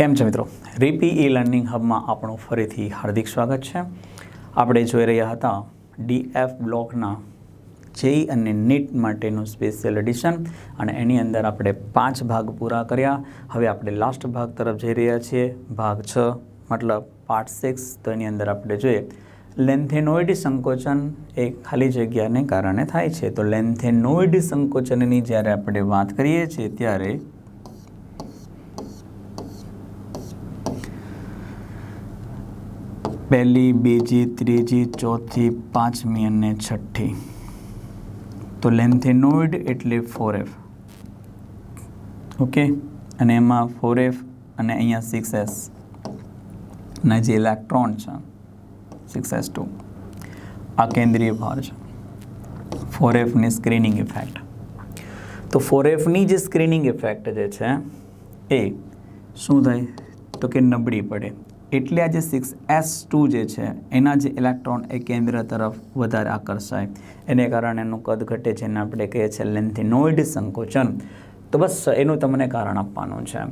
કેમ છે મિત્રો? રીપી ઈ લર્નિંગ હબમાં આપણું ફરીથી હાર્દિક સ્વાગત છે. આપણે જોઈ રહ્યા હતા ડીએફ બ્લોકના જેઈ અને નીટ માટેનું સ્પેશિયલ એડિશન અને એની અંદર આપણે પાંચ ભાગ પૂરા કર્યા. હવે આપણે લાસ્ટ ભાગ તરફ જઈ રહ્યા છીએ. ભાગ છ, મતલબ પાર્ટ સિક્સ તો એની અંદર આપણે જોઈએ. લેન્થેનોઇડ સંકોચન એ ખાલી જગ્યાને કારણે થાય છે. તો લેન્થેનોઇડ સંકોચનની જ્યારે આપણે વાત કરીએ છીએ ત્યારે પહેલી, બીજી, ત્રીજી, ચોથી, પાંચમી અને છઠ્ઠી. તો લેન્થેનોઇડ એટલે ફોર એફ ઓકે અને એમાં ફોર એફ અને અહીંયા સિક્સ એસ ના જે ઇલેક્ટ્રોન છે સિક્સ એસ ટુ આ કેન્દ્રીય ભાર છે. ફોર એફની સ્ક્રીનિંગ ઇફેક્ટ તો ફોર એફની જે સ્ક્રીનિંગ ઇફેક્ટ જે છે, એ શું થાય? તો કે નબળી પડે. એટલે આ જે સિક્સ એસ ટુ જે છે, એના જે ઇલેક્ટ્રોન એ કેન્દ્ર તરફ વધારે આકર્ષાય. એને કારણે એનું કદ ઘટે છે એને આપણે કહીએ છીએ લેન્થિનોઇડ સંકોચન. તો બસ એનું તમને કારણ આપવાનું છે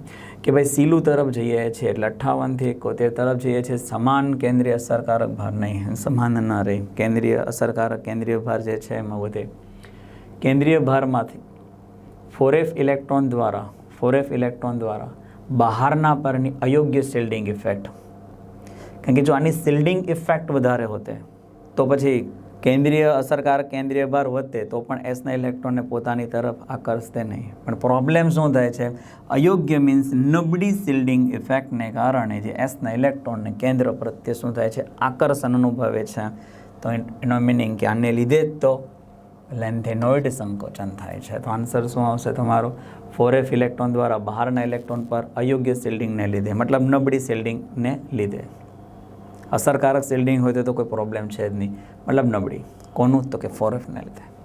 કે ભાઈ સીલું તરફ જઈએ છીએ એટલે અઠ્ઠાવનથી એકોતેર તરફ જઈએ છીએ, સમાન કેન્દ્રીય અસરકારક ભાર નહીં, સમાન ન રહે. કેન્દ્રીય અસરકારક કેન્દ્રીય ભાર જે છે એમાં વધે. કેન્દ્રીય ભારમાંથી ફોરેફ ઇલેક્ટ્રોન દ્વારા ફોરેફ ઇલેક્ટ્રોન દ્વારા બહારના પરની અયોગ્ય શિલ્ડિંગ ઇફેક્ટ કારણ કે જો આની શિલ્ડિંગ ઇફેક્ટ વધારે હોતે, તો પછી કેન્દ્રીય અસરકારક કેન્દ્રીય ભાર વધતે તો પણ એસના ઇલેક્ટ્રોનને પોતાની તરફ આકર્ષતે નહીં. પણ પ્રોબ્લેમ શું થાય છે? અયોગ્ય મીન્સ નબળી શિલ્ડિંગ ઇફેક્ટને કારણે જે એસના ઇલેક્ટ્રોનને કેન્દ્ર પ્રત્યે શું થાય છે? આકર્ષણ અનુભવે છે. તો એનો મિનિંગ કે આને લીધે જ તો લેન્થેનોઇડ સંકોચન થાય છે. તો આન્સર શું આવશે તમારો? ફોર એફ ઇલેક્ટ્રોન દ્વારા બહારના ઇલેક્ટ્રોન પર અયોગ્ય શિલ્ડિંગને લીધે, મતલબ નબળી શિલ્ડિંગને લીધે. અસરકારક શિલ્ડિંગ હોય તો કોઈ પ્રોબ્લેમ છે જ નહીં. મતલબ નબળી. કોનું? તો કે ફોર એફને લીધે.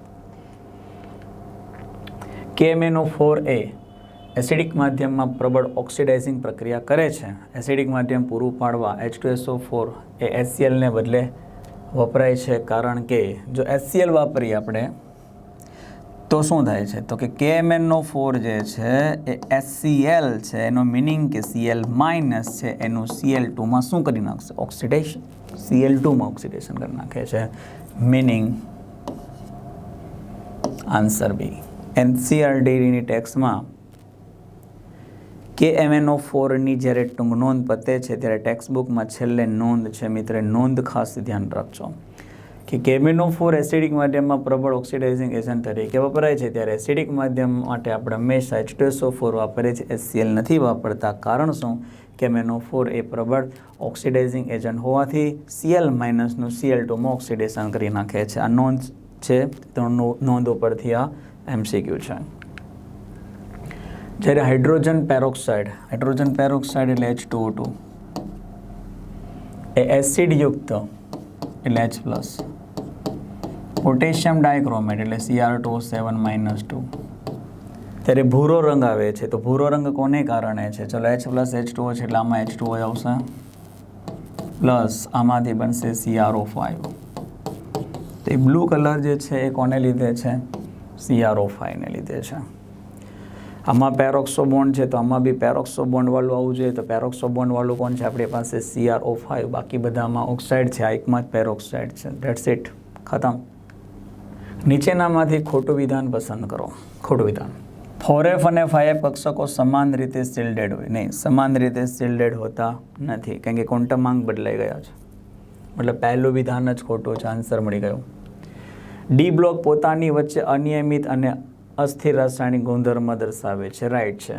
કેએમએનો ફોર એ એસિડિક માધ્યમમાં પ્રબળ ઓક્સિડાઇઝિંગ પ્રક્રિયા કરે છે. એસિડિક માધ્યમ પૂરું પાડવા એચ ટુ એસઓ ફોર એ એચસીએલને બદલે વપરાય છે. કારણ કે જો એચસીએલ વાપરીએ આપણે તો શું થાય છે? તો કે કેએમએનનો ફોર જે છે, એ એચસીએલ છે, એનો મિનિંગ કે સીએલ માઇનસ છે, એનું સીએલ ટુમાં શું કરી નાખશે? ઓક્સિડેશન સીએલ ટુમાં ઓક્સિડેશન કરી નાખે છે. મિનિંગ આન્સર બી એનસીઆરડીની ટેક્સમાં કે એમએનઓ ફોરની જ્યારે ટૂંક નોંધ પતે છે, ત્યારે ટેક્સ્ટ બુકમાં છેલ્લે નોંધ છે. મિત્રે, નોંધ ખાસ ધ્યાન રાખજો. કે કેમેનો ફોર એસિડિક માધ્યમમાં પ્રબળ ઓક્સિડાઇઝિંગ એજન્ટ તરીકે વપરાય છે, ત્યારે એસિડિક માધ્યમ માટે આપણે હંમેશા એચ ટુ ફોર વાપરીએ છીએ. એસસીએલ નથી વાપરતા. કારણ શું કેમેનો ફોર એ પ્રબળ ઓક્સિડાઇઝિંગ એજન્ટ હોવાથી સીએલ માઇનસનું સીએલ ટુમાં ઓક્સિડેશન કરી નાખે છે. આ નોંધ છે તો નોંધ ઉપરથી આ એમસીક્યુ છે. જ્યારે હાઇડ્રોજન પેરોક્સાઇડ હાઇડ્રોજન પેરોક્સાઇડ એટલે એચ ટુ ટુ એ એસિડયુક્ત એટલે એચ પ્લસ પોટેશિયમ ડાયક્રોમેટ એટલે Cr two seven minus two ત્યારે ભૂરો રંગ આવે છે. તો ભૂરો રંગ કોને કારણે છે? ચલો એચ પ્લસ એચ ટુ છે એટલે આમાં એચ ટુ આવશે. પ્લસ આમાંથી બનશે સીઆરઓ ફાઇવ તો એ બ્લુ કલર જે છે એ કોને લીધે છે? સીઆરઓ ફાઇવને લીધે છે. આમાં પેરોક્સો બોન્ડ છે તો આમાં બી પેરોક્સો બોન્ડવાળું આવવું જોઈએ. તો પેરોક્સો બોન્ડવાળું કોણ છે? આપણી પાસે સીઆરઓ ફાઇવ બાકી બધામાં ઓક્સાઇડ છે. આ એકમાં જ પેરોક્સાઇડ છે. ડેટ્સ ઇટ ખતમ. નીચેનામાંથી ખોટું વિધાન પસંદ કરો. ખોટું વિધાન. ફોરેફ અને ફાઈફ કક્ષકો સમાન રીતે શિલ્ડેડ હોય. નહીં, સમાન રીતે શિલ્ડેડ હોતા નથી. કારણ કે કોન્ટમાંક બદલાઈ ગયા છે. મતલબ પહેલું વિધાન જ ખોટું છે. આન્સર મળી ગયો. ડી બ્લોક પોતાની વચ્ચે અનિયમિત અને અસ્થિર રાસાયણિક ગુણધર્મ દર્શાવે છે. રાઈટ છે.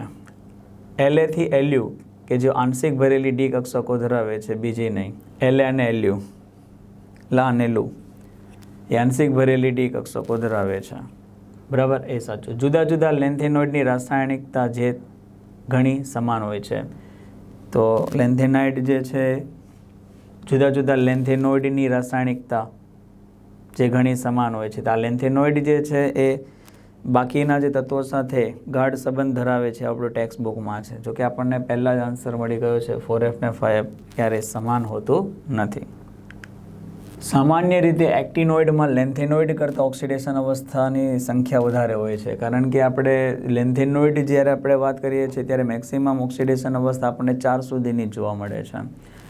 એલેથી એલ્યુ કે જે આંશિક ભરેલી ડી કક્ષકો ધરાવે છે. બીજી નહીં. એલે અને એલ્યુ લા અને લુ. એ આંશિક ભરેલી ડી કક્ષકો ધરાવે છે. બરાબર? એ સાચું. જુદા જુદા લેન્થેનોઇડની રાસાયણિકતા જે ઘણી સમાન હોય છે. તો લેન્થેનાઇડ જે છે, જુદા જુદા લેન્થેનોઇડની રાસાયણિકતા જે ઘણી સમાન હોય છે. તો આ લેન્થેનોઇડ જે છે, એ બાકીના જે તત્વો સાથે ગાઢ સંબંધ ધરાવે છે આપણું ટેક્સ્ટ બુકમાં છે. જો કે આપણને પહેલાં જ આન્સર મળી ગયો છે ફોર એફ ને ફાઇવ ક્યારેય સમાન હોતું નથી. સામાન્ય રીતે એક્ટિનોઇડમાં લેન્થેનોઇડ કરતાં ઓક્સિડેશન અવસ્થાની સંખ્યા વધારે હોય છે. કારણ કે આપણે લેન્થેનોઇડ જ્યારે આપણે વાત કરીએ છીએ ત્યારે મેક્સિમમ ઓક્સિડેશન અવસ્થા આપણને ચાર સુધીની જોવા મળે છે.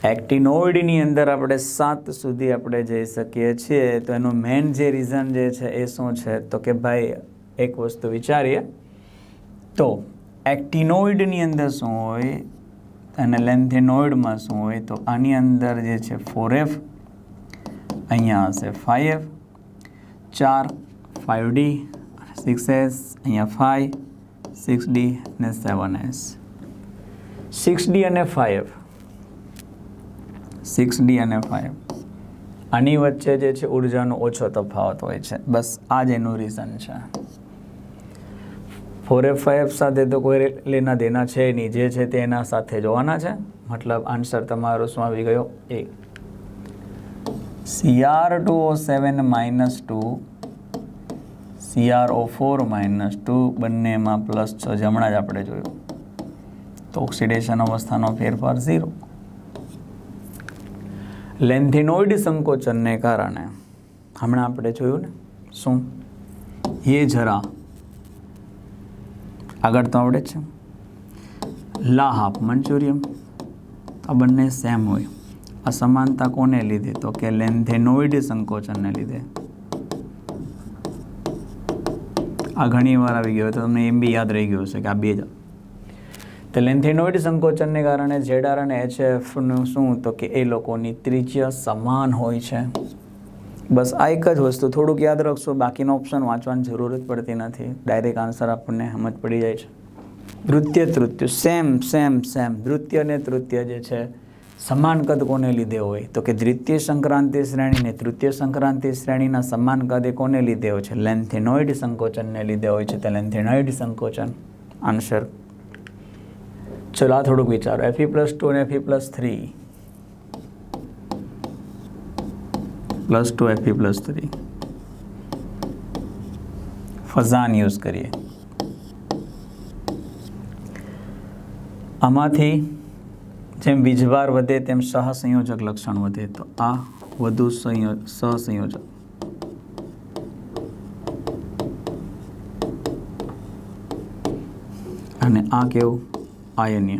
એક્ટિનોઇડની અંદર આપણે સાત સુધી આપણે જઈ શકીએ છીએ. તો એનું મેઇન જે રીઝન જે છે એ શું છે? તો કે ભાઈ, એક વસ્તુ વિચારીએ. તો એક્ટિનોઇડની અંદર શું હોય અને લેન્થેનોઇડમાં શું હોય? તો આની અંદર જે છે ફોર એફ અહીંયા હશે ફાઈવ એફ ચાર ફાઇવ ડી સિક્સ એસ અહીંયા ફાઈવ સિક્સ ડી ને સેવન એસ સિક્સ ડી અને ફાઈવ સિક્સ ડી અને ફાઈવ આની વચ્ચે જે છે ઉર્જાનો ઓછો તફાવત હોય છે. બસ આ જ એનું રીઝન છે. ફોર એફ ફાઈવ સાથે તો કોઈ લેના દેના છે નહીં. જે છે તે એના સાથે જોવાના છે. મતલબ આન્સર તમારો શું આવી ગયો? એ Cr two O seven minus two CrO four minus two બંનેમાં પ્લસ છ. જમણા જ આપણે જોયું. તો ઓક્સિડેશન અવસ્થાનો ફેરફાર ઝીરો લેન્થિનોઇડ સંકોચનને કારણે, હમણાં આપણે જોયું ને? શું? એ જરા આગળ તો આવડે છે. લાહાપ મંચુરિયમ. આ બંને સેમ હોય. અસમાનતા કોને લીધે? તો કે લેન્થેનોઇડ સંકોચનને લીધે. આ ઘણી વાર આવી ગયો. તો તમને એમ બી યાદ રહી ગયું છે કે આ બે જ. તો લેન્થેનોઇડ સંકોચનને કારણે જેડાર અને એચએફનું શું? તો કે એ લોકોની ત્રિજ્યા સમાન હોય છે. બસ આ એક જ વસ્તુ. થોડુંક યાદ રાખશો, બાકીનો ઓપ્શન વાંચવાની જરૂર જ પડતી નથી. ડાયરેક્ટ આન્સર આપણને સમજ પડી જાય છે. નૃત્ય તૃત્ય સેમ સેમ સેમ નૃત્ય અને તૃત્ય જે છે સમાન કદ કોને લીધે હોય? તો કે દ્વિતીય સંક્રાંતિ શ્રેણીને તૃતીય સંક્રાંતિ શ્રેણીના સમાન કદ કોને લીધે હોય છે? લેન્થેનોઇડ સંકોચનને લીધે હોય છે. તે લેન્થેનોઇડ સંકોચન. આન્સર? ચલો આ થોડુંક વિચારો. એફી પ્લસ ટુ અને એફી plus three plus two એફી plus three ફઝાન યુઝ કરીએ. આમાંથી જેમ વીજભાર વધે, તેમ સહસંયોજક લક્ષણ વધે. તો આ વધુ સંયો, સહસંયોજક. અને આ કેવું? આયન્ય.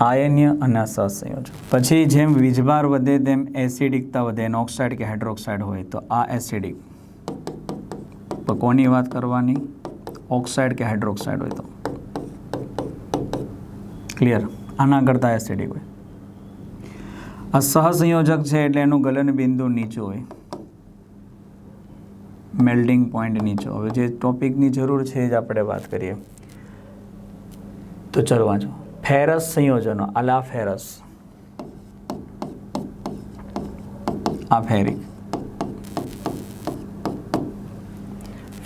આયન્ય અને સહસંયોજક. પછી જેમ વીજભાર વધે, તેમ એસિડિકતા વધે, એનો ઓક્સાઇડ કે હાઇડ્રોક્સાઇડ હોય, તો આ એસિડિક. તો કોની વાત કરવાની? ઓક્સાઇડ કે હાઇડ્રોક્સાઇડ હોય તો. ક્લિયર આના કરતાં એસિડિક હોય. આ સહસંયોજક છે એટલે એનું ગલન બિંદુ નીચું હોય. મેલ્ડિંગ પોઈન્ટ નીચો. હવે જે ટોપિકની જરૂર છે એ જ આપણે વાત કરીએ. તો ચલો વાંચો. ફેરસ સંયોજનો. અલા ફેરસ. આ ફેરિક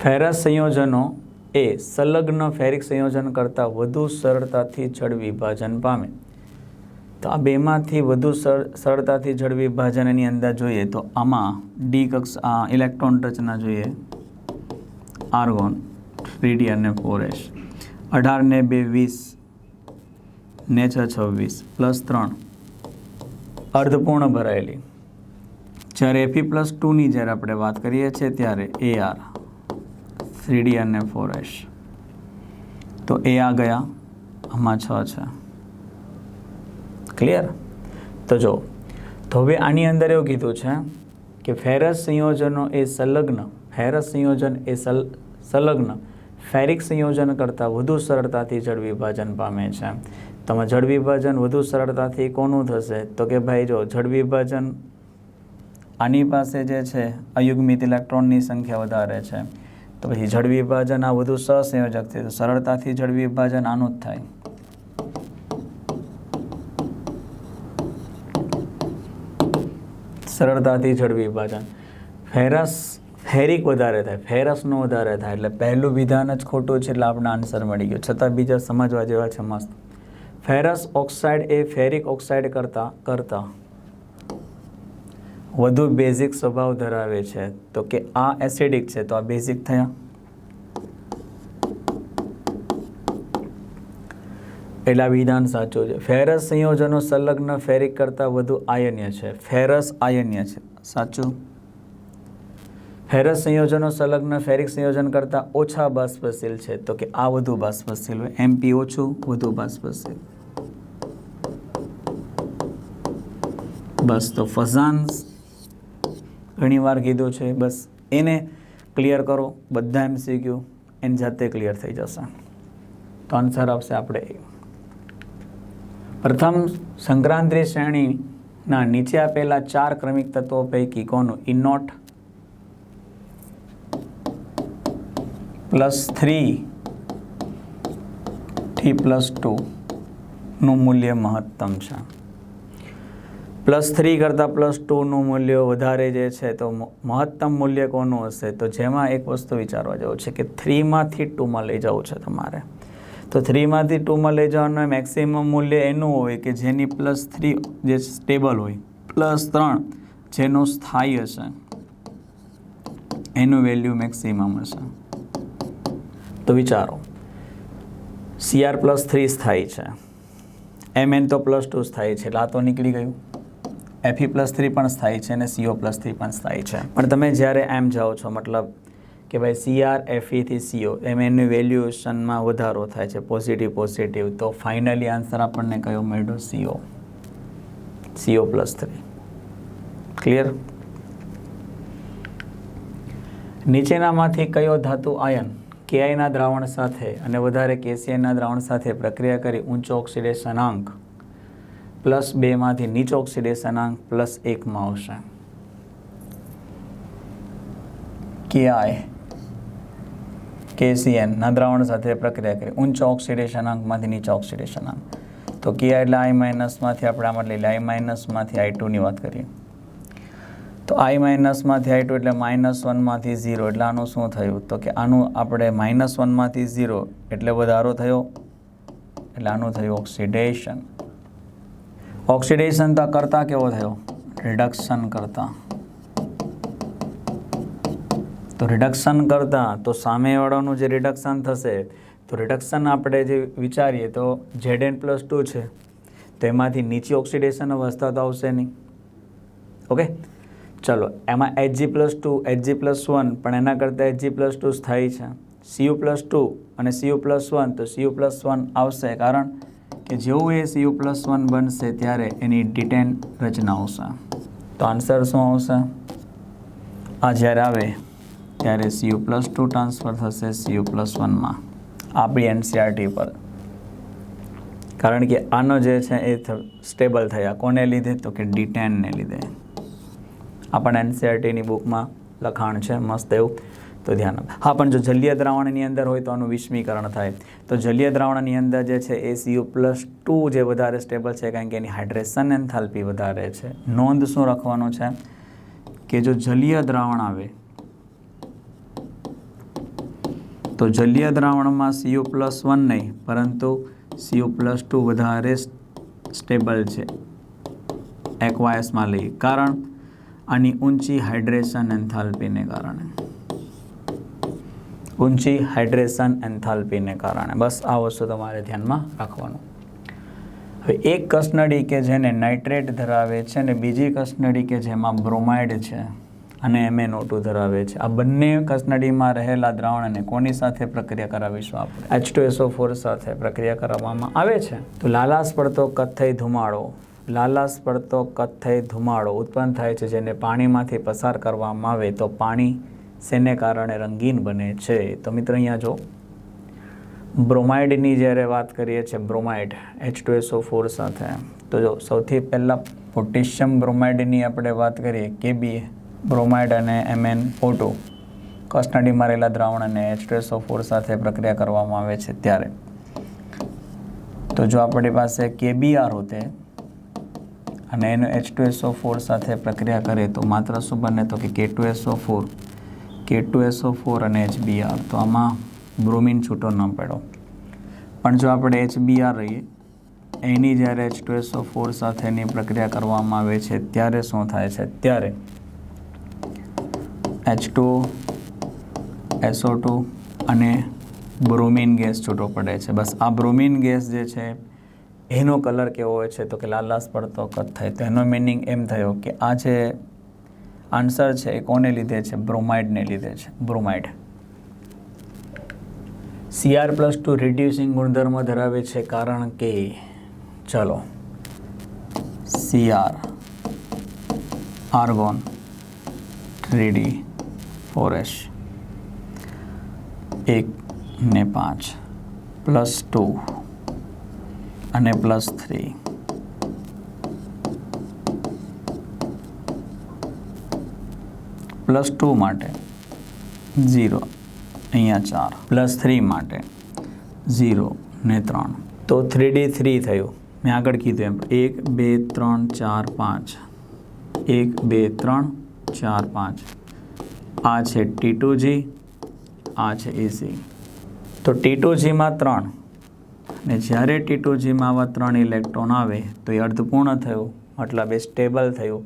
ફેરસ સંયોજનો એ સંલગ્ન ફેરિક સંયોજન કરતાં વધુ સરળતાથી જળ વિભાજન પામે. તો આ બેમાંથી વધુ સર, સરળતાથી જળ વિભાજન એની અંદર જોઈએ તો આમાં ડી કક્ષ, આ ઇલેક્ટ્રોન રચના જોઈએ. આર્ગોન થ્રી અને ફોર એસ અઢાર ને બે વીસ, ને છ છવ્વીસ, પ્લસ ત્રણ. અર્ધપૂર્ણ ભરાયેલી. જ્યારે એફી પ્લસ ટુની જ્યારે આપણે વાત કરીએ છીએ ત્યારે એ આર થ્રી ડી અને ફોર એસ તો એ આ ગયા, આમાં છ છે. ક્લિયર તો જો, તો હવે આની અંદર એવું કીધું છે કે ફેરસ સંયોજનો એ સંલગ્ન, ફેરસ સંયોજન એ સલ, સંલગ્ન, ફેરિક સંયોજન કરતાં વધુ સરળતાથી જળ વિભાજન પામે છે. તમે જળ વિભાજન વધુ સરળતાથી કોનું થશે? તો કે ભાઈ જો, જળ વિભાજન આની પાસે જે છે, અયુગ્મિત ઇલેક્ટ્રોનની સંખ્યા વધારે છે. તો પછી જળ વિભાજન આ વધુ સહસંયોજક છે તો સરળતાથી જળ વિભાજન આનું જ થાય. સરળતાથી જળ વિભાજન. ફેરસ, ફેરિક વધારે થાય. ફેરસનું વધારે થાય. એટલે પહેલું વિધાન જ ખોટું છે એટલે આપણે આન્સર મળી ગયો. છતાં બીજા સમજવા જેવા છે મસ્ત. ફેરસ ઓક્સાઇડ એ ફેરિક ઓક્સાઇડ કરતાં કરતાં. વધુ બેઝિક સ્વભાવ ધરાવે છે. તો કે આ એસિડિક છે, તો આ બેઝિક થયા. એટલે વિધાન સાચું છે. ફેરસ સંયોજનો સંલગ્ન ફેરિક કરતાં વધુ આયન્ય છે. ફેરસ આયન્ય છે. સાચું? ફેરસ સંયોજનો સંલગ્ન ફેરિક સંયોજન કરતાં ઓછા બાષ્પશીલ છે. તો કે આ વધુ બાષ્પશીલ હોય. એમપી ઓછું, વધુ બાષ્પશીલ. બસ તો ફઝાન્સ ઘણી વાર કીધું છે, બસ એને ક્લિયર કરો, બધા એમસીક્યુ એની જાતે ક્લિયર થઈ જશે. તો આન્સર આવશે આપણે પ્રથમ સંક્રાંતિ શ્રેણીના નીચે આપેલા ચાર ક્રમિક તત્વો પૈકી કોનું? ઇનોટ પ્લસ થ્રી થી પ્લસ ટુનું મૂલ્ય મહત્તમ છે. પ્લસ થ્રી કરતાં પ્લસ ટુનું મૂલ્ય વધારે જે છે તો મહત્તમ મૂલ્ય કોનું હશે? તો જેમાં એક વસ્તુ વિચારવા જેવું છે કે થ્રીમાંથી ટુમાં લઈ જવું છે તમારે. તો થ્રીમાંથી ટુમાં લઈ જવાનું મેક્સિમમ મૂલ્ય એનું હોય કે જેની પ્લસ થ્રી જે સ્ટેબલ હોય, પ્લસ ત્રણ જેનું સ્થાયી હશે, એનું વેલ્યુ મેક્સિમમ હશે. તો વિચારો સીઆર પ્લસ થ્રી સ્થાયી છે. એમ એન તો પ્લસ ટુ સ્થાયી છે, એટલે આ તો નીકળી ગયું. એફી પ્લસ થ્રી પણ સ્થાયી છે અને સીઓ પ્લસ થ્રી પણ સ્થાયી છે. પણ તમે જ્યારે એમ જાઓ છો, મતલબ કે ભાઈ સીઆર એફઈથી સીઓ એમ એનું વેલ્યુએશનમાં વધારો થાય છે પોઝિટિવ પોઝિટિવ તો ફાઇનલી આન્સર આપણને કયો મળ્યો? Co Co plus three clear નીચેનામાંથી કયો ધાતુ આયન કેઆઈના દ્રાવણ સાથે અને વધારે કેસીઆઈના દ્રાવણ સાથે પ્રક્રિયા કરી ઊંચો ઓક્સિડેશનાંક પ્લસ બેમાંથી નીચો ઓક્સિડેશનાંક પ્લસ એકમાં આવશે. કેઆઈ કેસીએનના દ્રાવણ સાથે પ્રક્રિયા કરી. ઊંચો ઓક્સિડેશનાંકમાંથી નીચો ઓક્સિડેશનાંક તો કેઆઈ એટલે આઈ માઇનસમાંથી આપણે આમાં લઈ આઈ માઇનસમાંથી આઈ ટુની વાત કરીએ. તો આઈ માઇનસમાંથી આઈ ટુ એટલે માઇનસ વનમાંથી ઝીરો એટલે આનું શું થયું? તો કે આનું આપણે માઇનસ વનમાંથી ઝીરો એટલે વધારો થયો. એટલે આનું થયું ઓક્સિડેશન ઓક્સિડેશન તો કરતા કેવો થયો? રિડક્શન કરતા. તો રિડક્શન કરતાં, તો સામેવાળાનું જે રિડક્શન થશે, તો રિડક્શન આપણે જે વિચારીએ તો ઝેડ એન પ્લસ ટુ છે. તો એમાંથી નીચી ઓક્સિડેશન અવસ્થા તો આવશે નહીં. ઓકે ચલો, એમાં HG plus two HG plus one પણ એના કરતાં એચજી પ્લસ ટુ સ્થાયી છે. સીયુ પ્લસ ટુ અને સીયુ પ્લસ વન તો સીયુ પ્લસ વન આવશે. કારણ કે જેવું એ સીયુ પ્લસ વન બનશે ત્યારે એની ડિટેન રચના આવશે તો આન્સર શું આવશે? આ જ્યારે આવે, ત્યારે સીયુ પ્લસ ટુ ટ્રાન્સફર થશે સીયુ પ્લસ વનમાં આપણી એનસીઆરટી પર. કારણ કે આનો જે છે એ સ્ટેબલ થયા. કોને લીધે? તો કે ડિટેનને લીધે. આપણને એનસીઆરટીની બુકમાં લખાણ છે. મસ્ત એવું. તો ધ્યાન આપ. હા, પણ જો જલીય દ્રાવણની અંદર હોય તો આનું વિસ્મીકરણ થાય. તો જલીય દ્રાવણની અંદર જે છે એ સીયુ પ્લસ ટુ જે વધારે સ્ટેબલ છે, કારણ કે એની હાઇડ્રેશન એન્થાલ્પી વધારે છે. નોંધ શું રાખવાનું છે? કે જો જલીય દ્રાવણ આવે, તો જલીય દ્રાવણમાં સીયુ પ્લસ વન નહીં, પરંતુ સીયુ પ્લસ ટુ વધારે સ્ટેબલ છે. એક્વાયસમાં લઈ કારણ આની ઊંચી હાઇડ્રેશન એન્થાલ્પીને કારણે. ઊંચી હાઇડ્રેશન એન્થાલ્પીને કારણે. બસ આ વસ્તુ તમારે ધ્યાનમાં રાખવાનું. હવે એક કસનળી કે જેને નાઇટ્રેટ ધરાવે છે અને બીજી કસનળી કે જેમાં બ્રોમાઇડ છે અને એમએનઓ ધરાવે છે. આ બંને કસનળીમાં રહેલા દ્રાવણને કોની સાથે પ્રક્રિયા કરાવીશું આપણે? એચ ટુ એસઓ ફોર સાથે પ્રક્રિયા કરાવવામાં આવે છે? તો લાલાસ પડતો કથ્થઈ ધુમાડો. લાલાસ પડતો કથ્થઈ ધુમાડો ઉત્પન્ન થાય છે જેને પાણીમાંથી પસાર કરવામાં આવે તો પાણી શેને કારણે રંગીન બને છે. તો મિત્ર અહીંયા જો, બ્રોમાઇડની જ્યારે વાત કરીએ છીએ, bromide H two SO four સાથે, તો જો સૌથી પહેલાં પોટેશિયમ બ્રોમાઇડની આપણે વાત કરીએ, કેબી બ્રોમાઇડ અને એમએન ફોટો કસ્ટડીમાં રહેલા દ્રાવણ અને એચ ટુ એસઓ ફોર સાથે પ્રક્રિયા કરવામાં આવે છે ત્યારે. તો જો આપણી પાસે કેબીઆર હોતે અને એનો એચ ટુ એસઓ ફોર સાથે પ્રક્રિયા કરે તો માત્ર શું બને તો કે K two SO four K two SO four અને એચબીઆર તો આમાં બ્રોમિન છૂટો ન પડ્યો. પણ જો આપણે એચબીઆર રહીએ, એની જ્યારે એચ ટુ એસઓ ફોર સાથેની પ્રક્રિયા કરવામાં આવે છે, ત્યારે શું થાય છે? ત્યારે એચ ટુ એસઓ ટુ અને બ્રોમિન ગેસ છૂટો પડે છે. બસ આ બ્રોમિન ગેસ જે છે, એનો કલર કેવો હોય છે? તો કે લાલાશ પડતો કથ્થાઈ તો એનો મિનિંગ એમ થયો કે આ જે આન્સર છે એ કોને લીધે છે? બ્રોમાઇડને લીધે છે. Bromide. Cr plus two reducing ગુણધર્મ ધરાવે છે કારણ કે, ચલો. સીઆર આર્ગોન થ્રીડી ફોરેશ એક ને પાંચ. પ્લસ ટુ અને પ્લસ થ્રી પ્લસ ટુ માટે ઝીરો, અહીંયા ચાર. પ્લસ થ્રી માટે ઝીરો ને ત્રણ. તો થ્રી ડી થ્રી થયું. મેં આગળ કીધું એમ. એક, બે, ત્રણ, ચાર, પાંચ. એક, બે, ત્રણ, ચાર, પાંચ. આ છે ટી ટુ જી, આ છે એસી તો ટી ટુ જીમાં ત્રણ. ને જ્યારે ટી ટુ જીમાં આવા ત્રણ ઇલેક્ટ્રોન આવે, તો એ અર્ધપૂર્ણ થયું, મતલબ એ સ્ટેબલ થયું.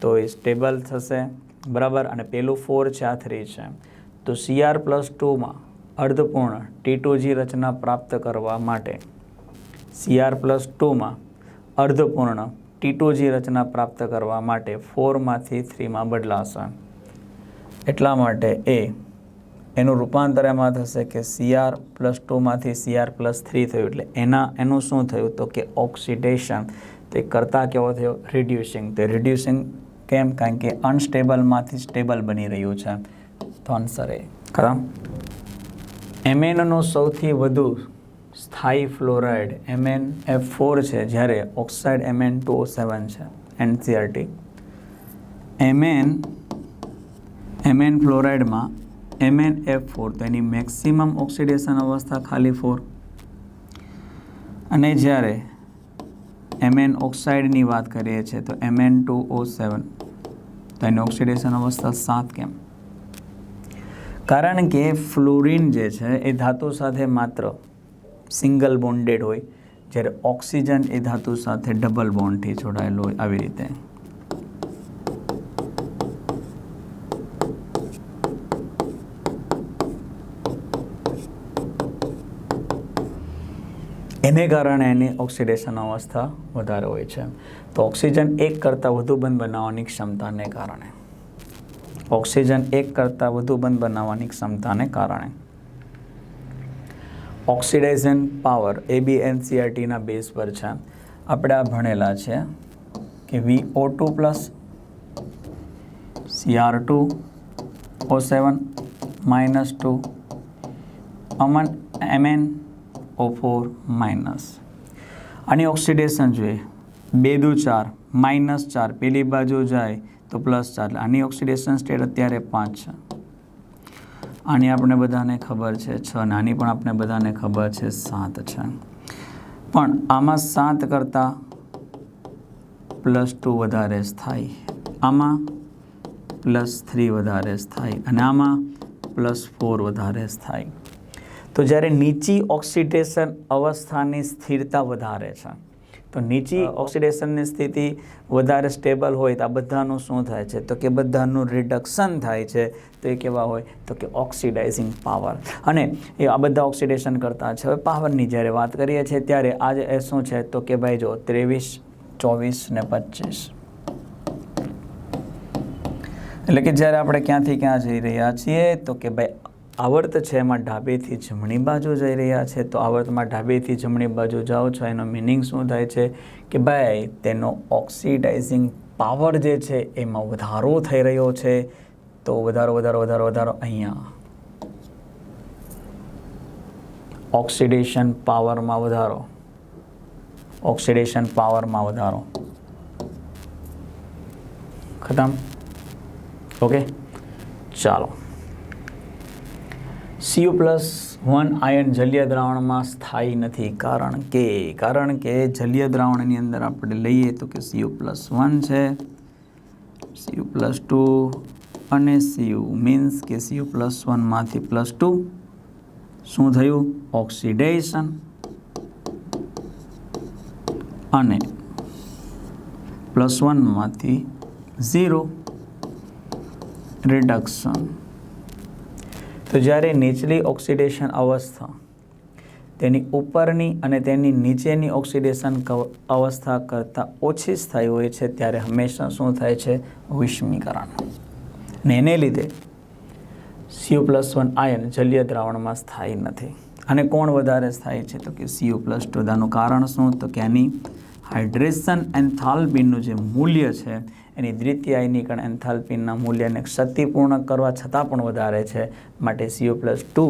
તો એ સ્ટેબલ થશે. બરાબર? અને પેલું ફોર છે, આ થ્રી છે. તો સીઆર પ્લસ ટુમાં અર્ધપૂર્ણ ટીટોજી રચના પ્રાપ્ત કરવા માટે સીઆર પ્લસ ટુમાં અર્ધપૂર્ણ ટીટોજી રચના પ્રાપ્ત કરવા માટે ફોરમાંથી થ્રીમાં બદલાશે. એટલા માટે એ એનું રૂપાંતર એમાં થશે કે સીઆર પ્લસ ટુમાંથી સીઆર પ્લસ થ્રી થયું. એટલે એના, એનું શું થયું? તો કે ઓક્સિડેશન તે કરતાં કેવો થયો? રિડ્યુસિંગ તે રિડ્યુસિંગ કેમ? કારણ કે અનસ્ટેબલમાંથી સ્ટેબલ બની રહ્યું છે. તો આન્સર એ. ખરા? એમએનનો સૌથી વધુ સ્થાયી ફ્લોરાઇડ એમએન એફ ફોર છે જ્યારે ઓક્સાઇડ એમએન ટુ સેવન છે એનસીઆરટી એમએન એમએન ફ્લોરાઇડમાં એમએન એફ ફોર તો એની મેક્સિમમ ઓક્સિડેશન અવસ્થા ખાલી ફોર અને જ્યારે એમએન ઓક્સાઇડની વાત કરીએ છીએ, તો એમએન ટુ ઓ સેવન. તો એની ઓક્સિડેશન અવસ્થા સાત કેમ? કારણ કે ફ્લોરિન જે છે, એ ધાતુ સાથે માત્ર સિંગલ બોન્ડેડ હોય, જ્યારે ઓક્સિજન એ ધાતુ સાથે ડબલ બોન્ડથી જોડાયેલું હોય, આવી રીતે. એને કારણે એની ઓક્સિડેશન અવસ્થા વધારે હોય છે. તો ઓક્સિજન એક કરતાં વધુ બંધ બનાવવાની ક્ષમતાને કારણે. ઓક્સિજન એક કરતાં વધુ બંધ બનાવવાની ક્ષમતાને કારણે. ઓક્સિડાઇઝન પાવર એ બી એનસીઆરટીના બેઝ પર છે. આપણે આ ભણેલા છે કે V O two plus Cr two O seven minus two અમન એમએન ઓ ફોર માઇનસ આની ઓક્સિડેશન જોઈએ. બે દુ ચાર માઇનસ ચાર, પેલી બાજુ જાય તો પ્લસ ચાર. આની ઓક્સિડેશન સ્ટેટ અત્યારે પાંચ છે. આની આપણે બધાને ખબર છે છ અને આની પણ આપણે બધાને ખબર છે સાત છે. પણ આમાં સાત કરતાં પ્લસ ટુ વધારે થાય. આમાં પ્લસ થ્રી વધારે થાય. અને આમાં પ્લસ ફોર વધારે સ્થાયી તો જ્યારે નીચી ઓક્સિડેશન અવસ્થાની સ્થિરતા વધારે છે તો નીચી ઓક્સિડેશનની સ્થિતિ વધારે સ્ટેબલ હોય તો આ બધાનું શું થાય છે? તો કે બધાનું રિડક્શન થાય છે તો એ કેવા હોય? તો કે ઓક્સિડાઇઝિંગ પાવર અને એ આ બધા ઓક્સિડેશન કરતા છે. હવે પાવરની જ્યારે વાત કરીએ છીએ ત્યારે આજે એ શું છે? તો કે ભાઈ જો ત્રેવીસ ચોવીસ ને પચીસ. એટલે કે જ્યારે આપણે ક્યાંથી ક્યાં જઈ રહ્યા છીએ તો કે ભાઈ આવર્ત છે, એમાં ડાબેથી જમણી બાજુ જઈ રહ્યા છે. તો આવર્તમાં ડાબેથી જમણી બાજુ જાઓ છો, એનો મિનિંગ શું થાય છે? કે ભાઈ, તેનો ઓક્સિડાઇઝિંગ પાવર જે છે, એમાં વધારો થઈ રહ્યો છે. તો વધારો વધારો વધારો વધારો અહીંયા. ઓક્સિડેશન પાવરમાં વધારો. ઓક્સિડેશન પાવરમાં વધારો. ખતમ? ઓકે ચાલો. સીયુ પ્લસ વન આયન જલીય દ્રાવણમાં સ્થાયી નથી. કારણ કે કારણ કે જલીય દ્રાવણની અંદર આપણે લઈએ તો કે સીયુ પ્લસ વન છે સીયુ પ્લસ ટુ અને સીયુ મીન્સ કે સીયુ પ્લસ વનમાંથી પ્લસ ટુ શું થયું? ઓક્સિડેશન અને પ્લસ વનમાંથી ઝીરો રિડક્શન તો જ્યારે નીચલી ઓક્સિડેશન અવસ્થા, તેની ઉપરની અને તેની નીચેની ઓક્સિડેશન અવસ્થા કરતાં ઓછી સ્થાયી હોય છે, ત્યારે હંમેશા શું થાય છે? વિષ્મીકરણ. ને એને લીધે સીયુ પ્લસ વન આયન જલીય દ્રાવણમાં સ્થાયી નથી. અને કોણ વધારે સ્થાયી છે? તો કે સીયુ પ્લસ ટુ દાનું કારણ શું? તો કે એની હાઇડ્રેશન એન્થાલ્બીનનું જે મૂલ્ય છે એની દ્વિતીય આયનીકરણ એન્થાલ્પીનના મૂલ્યને ક્ષતિપૂર્ણ કરવા છતાં પણ વધારે છે. માટે સીઓ પ્લસ ટુ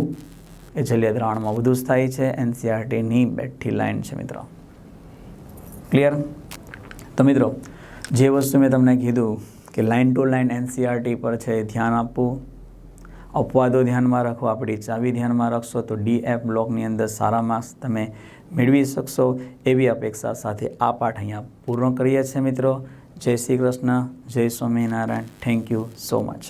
એ જલીય દ્રાવણમાં વધુ સ્થાયી છે. એનસીઆરટીની બેઠી લાઇન છે મિત્રો. ક્લિયર તો મિત્રો, જે વસ્તુ મેં તમને કીધું કે લાઇન ટુ લાઇન એનસીઆરટી પર છે ધ્યાન આપવું. અપવાદો ધ્યાનમાં રાખો આપણી ચાવી ધ્યાનમાં રાખશો તો ડી એફ બ્લોકની અંદર સારા માર્ક્સ તમે મેળવી શકશો એવી અપેક્ષા સાથે આ પાઠ અહીંયા પૂર્ણ કરીએ છીએ મિત્રો. જય શ્રી કૃષ્ણ જય Swaminarayan. Thank you so much